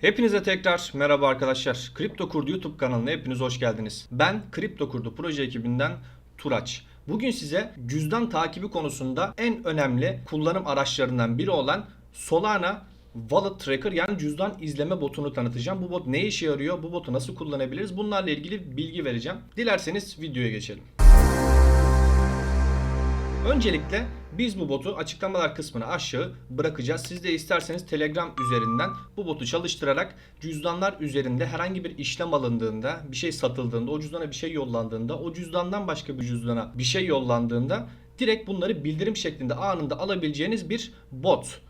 Hepinize tekrar merhaba arkadaşlar. Kripto Kurdu YouTube kanalına hepiniz hoş geldiniz. Ben Kripto Kurdu proje ekibinden Turaç. Bugün size cüzdan takibi konusunda en önemli kullanım araçlarından biri olan Solana Wallet Tracker yani cüzdan izleme botunu tanıtacağım. Bu bot ne işe yarıyor? Bu botu nasıl kullanabiliriz? Bunlarla ilgili bilgi vereceğim. Dilerseniz videoya geçelim. Öncelikle biz bu botu açıklamalar kısmına aşağı bırakacağız. Siz de isterseniz Telegram üzerinden bu botu çalıştırarak cüzdanlar üzerinde herhangi bir işlem alındığında, bir şey satıldığında, o cüzdana bir şey yollandığında, o cüzdandan başka bir cüzdana bir şey yollandığında direkt bunları bildirim şeklinde anında alabileceğiniz bir bot.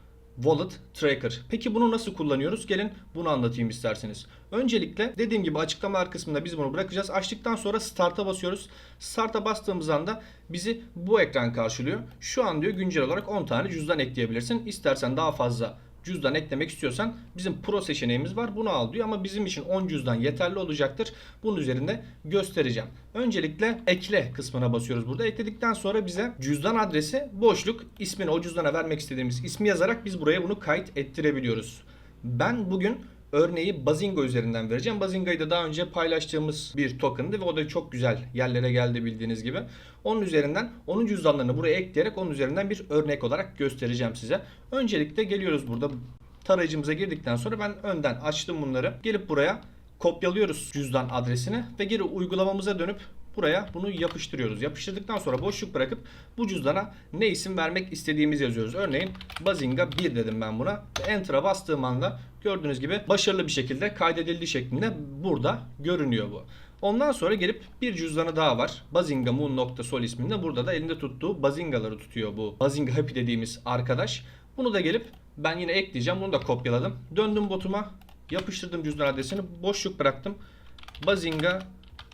Wallet Tracker. Peki bunu nasıl kullanıyoruz? Gelin bunu anlatayım isterseniz. Öncelikle dediğim gibi açıklamalar kısmında biz bunu bırakacağız. Açtıktan sonra Start'a basıyoruz. Start'a bastığımız anda bizi bu ekran karşılıyor. Şu an diyor güncel olarak 10 tane cüzdan ekleyebilirsin. İstersen daha fazla cüzdan eklemek istiyorsan bizim pro seçeneğimiz var. Bunu al diyor ama bizim için 10 cüzdan yeterli olacaktır. Bunun üzerinde göstereceğim. Öncelikle ekle kısmına basıyoruz burada. Ekledikten sonra bize cüzdan adresi boşluk ismini o cüzdana vermek istediğimiz ismi yazarak biz buraya bunu kayıt ettirebiliyoruz. Ben bugün örneği Bazinga üzerinden vereceğim. Bazinga'yı da daha önce paylaştığımız bir token'dı ve o da çok güzel yerlere geldi bildiğiniz gibi. Onun üzerinden onun cüzdanlarını buraya ekleyerek onun üzerinden bir örnek olarak göstereceğim size. Öncelikle geliyoruz burada tarayıcımıza girdikten sonra ben önden açtım bunları. Gelip buraya kopyalıyoruz cüzdan adresini ve geri uygulamamıza dönüp buraya bunu yapıştırıyoruz. Yapıştırdıktan sonra boşluk bırakıp bu cüzdana ne isim vermek istediğimizi yazıyoruz. Örneğin Bazinga 1 dedim ben buna. Enter'a bastığım anda gördüğünüz gibi başarılı bir şekilde kaydedildi şeklinde burada görünüyor bu. Ondan sonra gelip bir cüzdanı daha var. Bazinga Moon.sol isminde. Burada da elinde tuttuğu Bazinga'ları tutuyor bu. Bazinga Happy dediğimiz arkadaş. Bunu da gelip ben yine ekleyeceğim. Bunu da kopyaladım. Döndüm botuma. Yapıştırdım cüzdan adresini. Boşluk bıraktım. Bazinga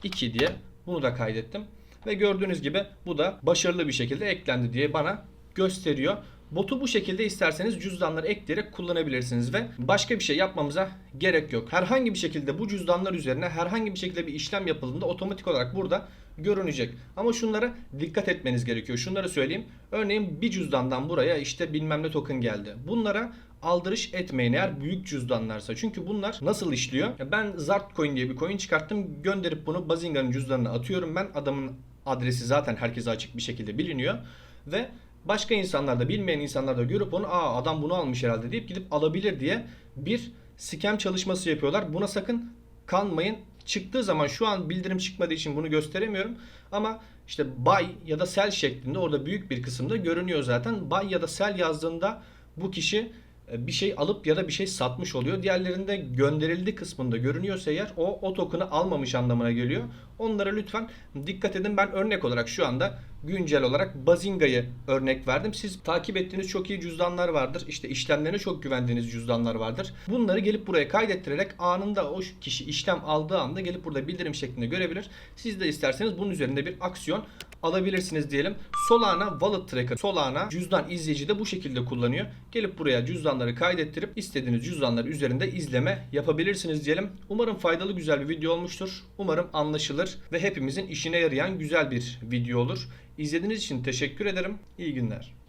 2 diye bunu da kaydettim. Ve gördüğünüz gibi bu da başarılı bir şekilde eklendi diye bana gösteriyor. Botu bu şekilde isterseniz cüzdanları ekleyerek kullanabilirsiniz ve başka bir şey yapmamıza gerek yok. Herhangi bir şekilde bu cüzdanlar üzerine herhangi bir şekilde bir işlem yapıldığında otomatik olarak burada görünecek. Ama şunlara dikkat etmeniz gerekiyor. Şunları söyleyeyim. Örneğin bir cüzdandan buraya işte bilmem ne token geldi. Bunlara aldırış etmeyin eğer büyük cüzdanlarsa. Çünkü bunlar nasıl işliyor? Ben Zart Coin diye bir coin çıkarttım. Gönderip bunu Bazinga'nın cüzdanına atıyorum ben. Adamın adresi zaten herkese açık bir şekilde biliniyor. Ve başka insanlar da bilmeyen insanlar da görüp onu aa adam bunu almış herhalde deyip gidip alabilir diye bir scam çalışması yapıyorlar. Buna sakın kanmayın. Çıktığı zaman şu an bildirim çıkmadığı için bunu gösteremiyorum. Ama işte buy ya da sell şeklinde orada büyük bir kısımda görünüyor zaten. Buy ya da sell yazdığında bu kişi bir şey alıp ya da bir şey satmış oluyor. Diğerlerinde gönderildi kısmında görünüyorsa eğer o o token'ı almamış anlamına geliyor. Onlara lütfen dikkat edin. Ben örnek olarak şu anda güncel olarak Bazinga'yı örnek verdim. Siz takip ettiğiniz çok iyi cüzdanlar vardır. İşte işlemlerine çok güvendiğiniz cüzdanlar vardır. Bunları gelip buraya kaydettirerek anında o kişi işlem aldığı anda gelip burada bildirim şeklinde görebilir. Siz de isterseniz bunun üzerinde bir aksiyon alabilirsiniz diyelim. Solana Wallet Tracker, Solana cüzdan izleyici de bu şekilde kullanıyor. Gelip buraya cüzdanları kaydettirip istediğiniz cüzdanları üzerinde izleme yapabilirsiniz diyelim. Umarım faydalı güzel bir video olmuştur. Umarım anlaşılır ve hepimizin işine yarayan güzel bir video olur. İzlediğiniz için teşekkür ederim. İyi günler.